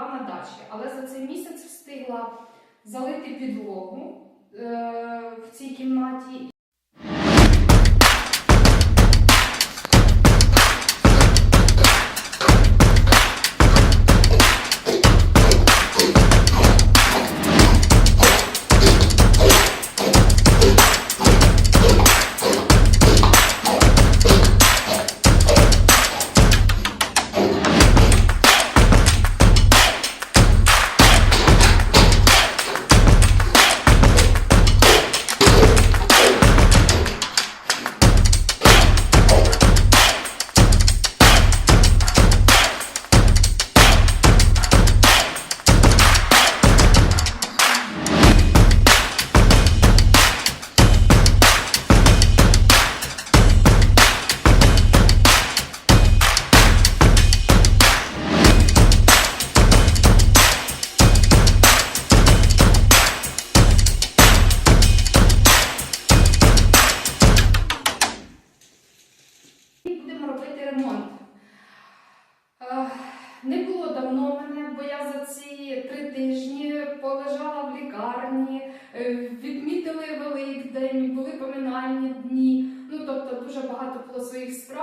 була на дачі, але за цей місяць встигла залити підлогу е, в цій кімнаті.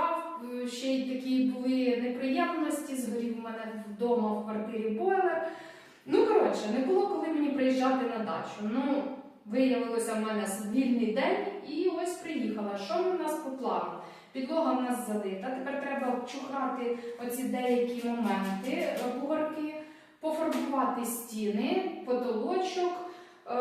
Справ. Е, Ще й такі були неприємності. Згорів у мене вдома в квартирі бойлер. Ну коротше, не було коли мені приїжджати на дачу. Ну, виявилося в мене вільний день, і ось приїхала. Що у нас по плану? Підлога в нас залита. Тепер треба обчухрати оці деякі моменти, е, бугорки, пофарбувати стіни, потолочок, е,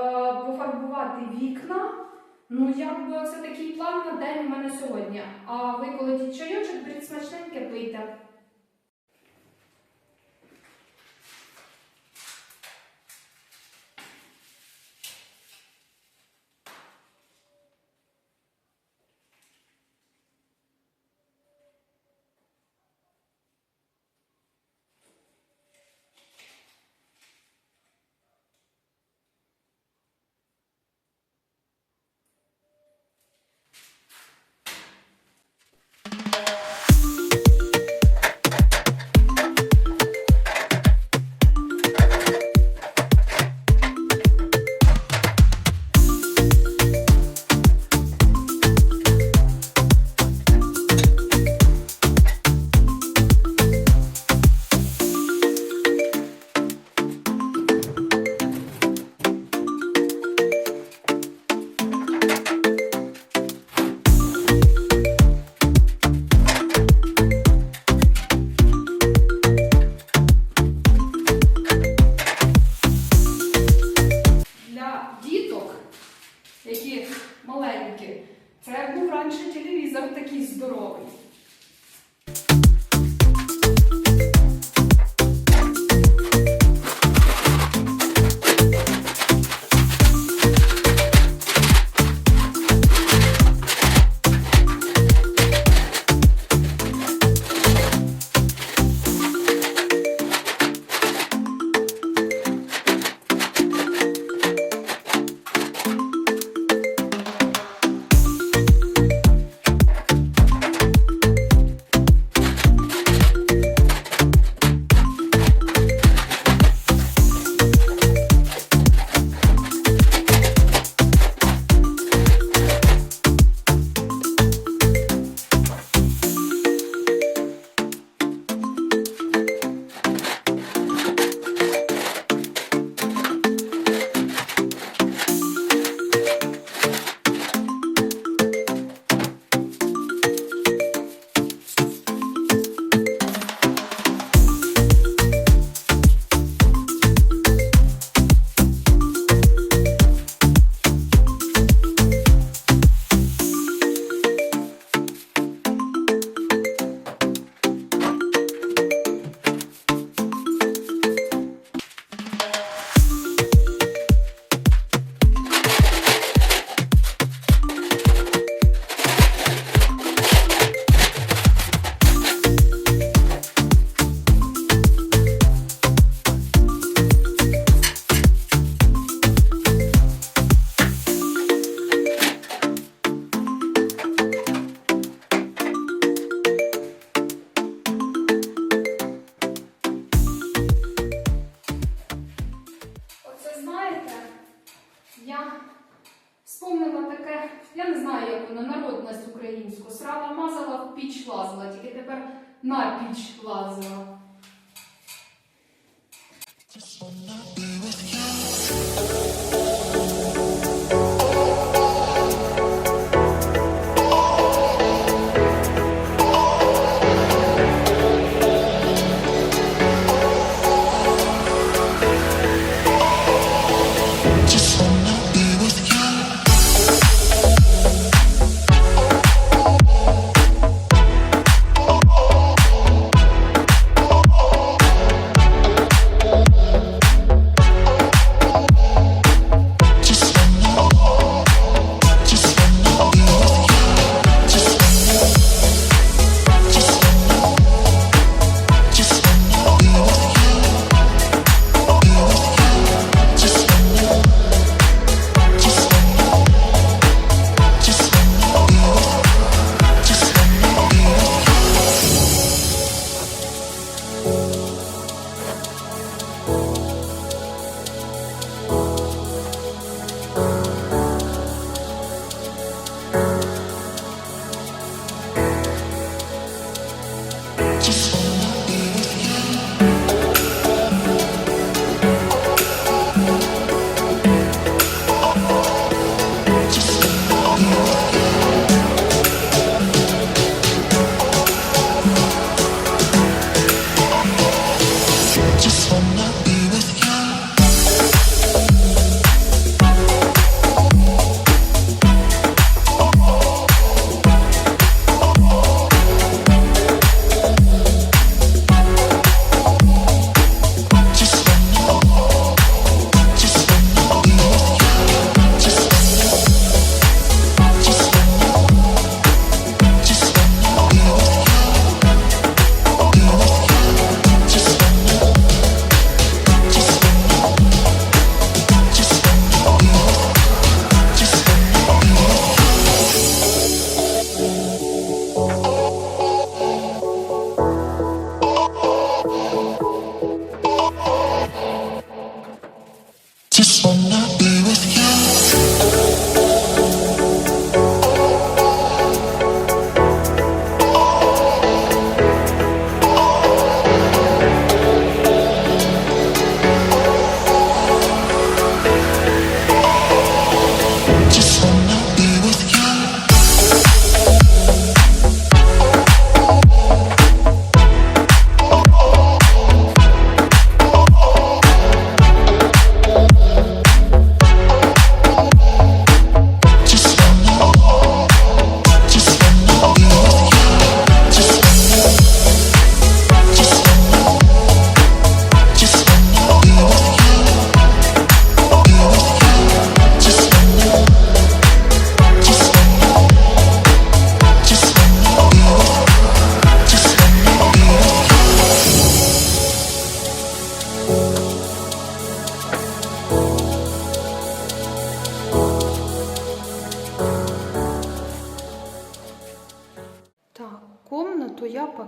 пофарбувати вікна. Ну, якби це такий план на день у мене сьогодні. А ви, коли чайочок, беріть смачненьке, пийте.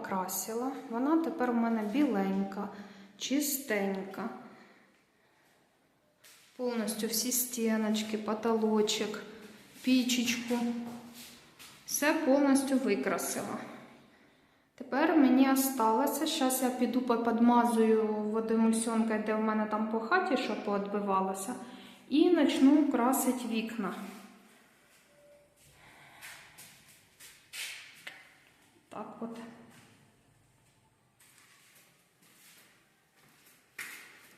Я покрасила. Вона тепер у мене біленька, чистенька. Повністю всі стіночки, потолочок, пічечку. Все повністю викрасила. Тепер мені осталося, зараз я піду поподмазую водоемульсіонкою, де в мене там по хаті, що поотбивалося, і почну красити вікна. Так от.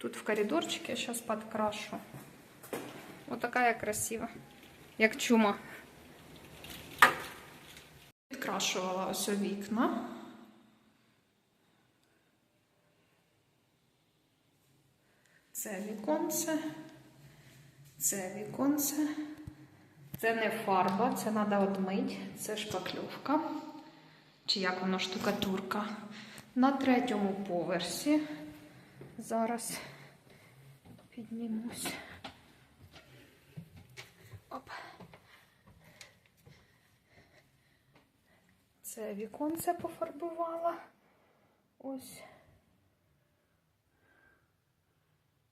Тут в коридорчике я сейчас подкрашу. Вот такая красива, як чума. Підкрашувала ось вікна. Це віконце. Це віконце. Це не фарба, це треба одмить. Це шпакльовка. Чи як воно штукатурка. На третьому поверсі. Зараз піднімусь. Оп. Це віконце пофарбувала. Ось.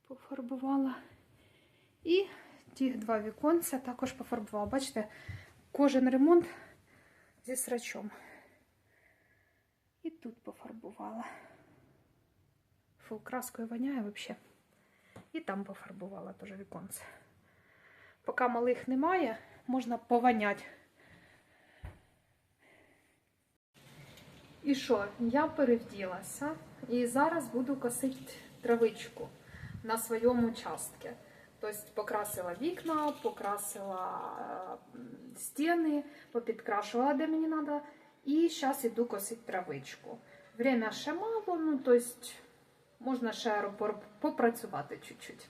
Пофарбувала. І ті два віконця також пофарбувала. Бачите, кожен ремонт зі срачом. І тут пофарбувала. Фу, краскою воняє взагалі. І там пофарбувала теж віконце. Поки малих немає, можна пованяти. І що, я перевділася і зараз буду косити травичку на своєму участку. Тобто покрасила вікна, покрасила стіни, попідкрашувала, де мені треба. І зараз іду косити травичку. Время ще мало, ну тобто можна ще попрацювати чуть-чуть.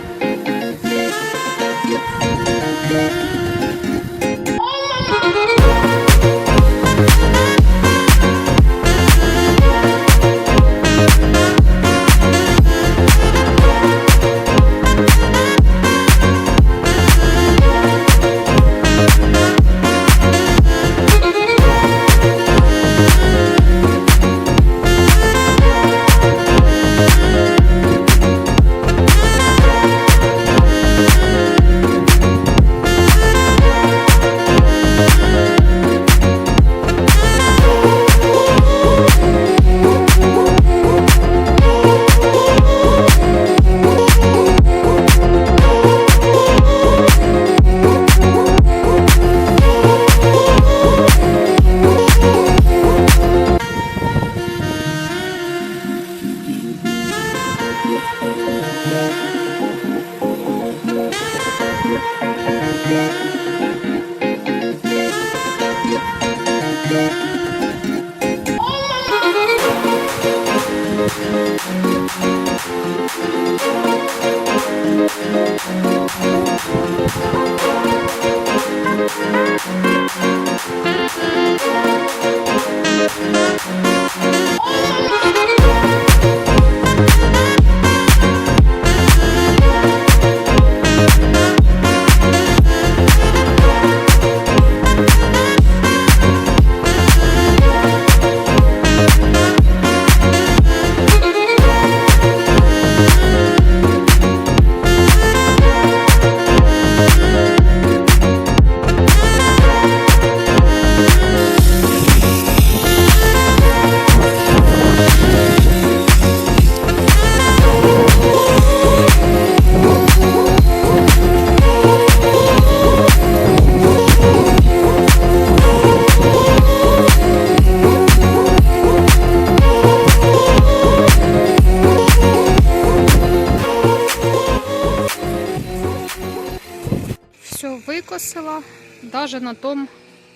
даже на тому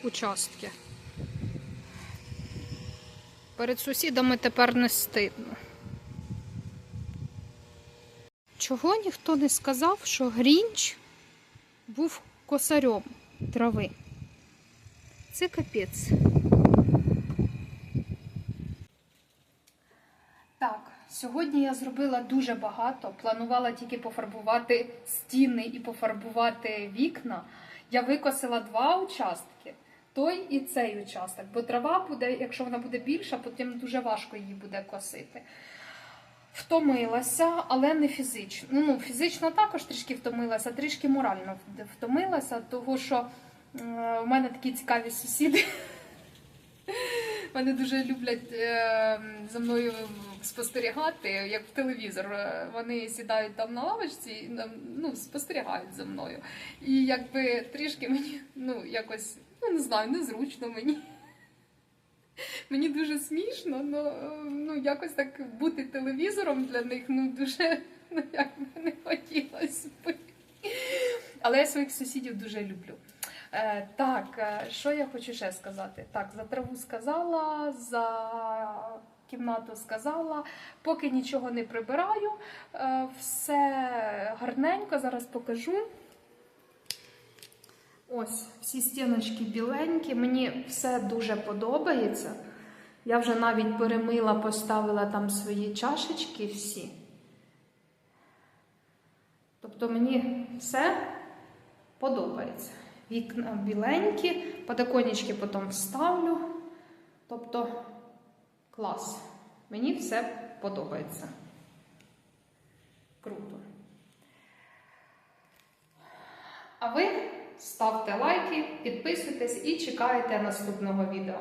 участку. Перед сусідами тепер не стидно. Чого ніхто не сказав, що Грінч був косарем трави? Це капець. Так, сьогодні я зробила дуже багато. Планувала тільки пофарбувати стіни і пофарбувати вікна. Я викосила два участки. Той і цей участок, бо трава буде, якщо вона буде більша, потім дуже важко її буде косити. Втомилася, але не фізично. Ну, ну, фізично також трішки втомилася, трішки морально втомилася, тому що е, в мене такі цікаві сусіди. Вони дуже люблять е, за мною спостерігати, як в телевізор. Е, Вони сідають там на лавочці і ну, спостерігають за мною. І якби трішки мені, ну, якось, ну не знаю, незручно мені. Мені дуже смішно, но, ну якось так бути телевізором для них ну дуже ну, якби не хотілося. Але я своїх сусідів дуже люблю. Е, так, е, що я хочу ще сказати? Так, за траву сказала, за кімнату сказала. Поки нічого не прибираю, е, все гарненько, зараз покажу. Ось всі стіночки біленькі, мені все дуже подобається. Я вже навіть перемила, поставила там свої чашечки всі. Тобто мені все подобається. Вікна біленькі, подоконнички потім вставлю. Тобто клас. Мені все подобається. Круто. А ви ставте лайки, підписуйтесь і чекайте наступного відео.